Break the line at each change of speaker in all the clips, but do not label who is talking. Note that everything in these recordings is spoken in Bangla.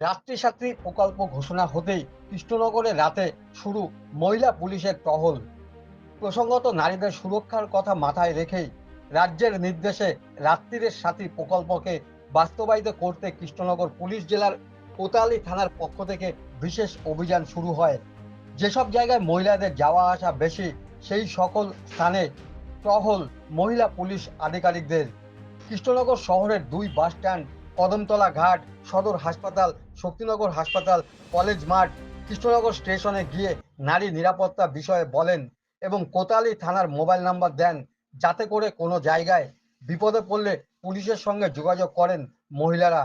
রাত্রি সাত্রী প্রকল্প ঘোষণা হতেই কৃষ্ণনগরে রাতে শুরু মহিলা পুলিশের টহল। প্রসঙ্গত নারীদের সুরক্ষার কথা মাথায় রেখেই রাজ্যের নির্দেশে রাত্রিরের সাথী প্রকল্পকে বাস্তবায়িত করতে কৃষ্ণনগর পুলিশ জেলার কোতালি থানার পক্ষ থেকে বিশেষ অভিযান শুরু হয়। যেসব জায়গায় মহিলাদের যাওয়া আসা বেশি, সেই সকল স্থানে টহল মহিলা পুলিশ আধিকারিকদের। কৃষ্ণনগর শহরের দুই বাস স্ট্যান্ড কদমতলা ঘাট, সদর হাসপাতাল, শক্তিনগর হাসপাতাল, কলেজ মাঠ, কৃষ্ণনগর স্টেশনে গিয়ে নারী নিরাপত্তা বিষয়ে বলেন এবং কোতালি থানার মোবাইল নাম্বার দেন যাতে করে কোনো জায়গায় বিপদে পড়লে পুলিশের সঙ্গে যোগাযোগ করেন মহিলারা।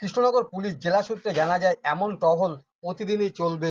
কৃষ্ণনগর পুলিশ জেলা সূত্রে জানা যায়, এমন টহল প্রতিদিনই চলবে।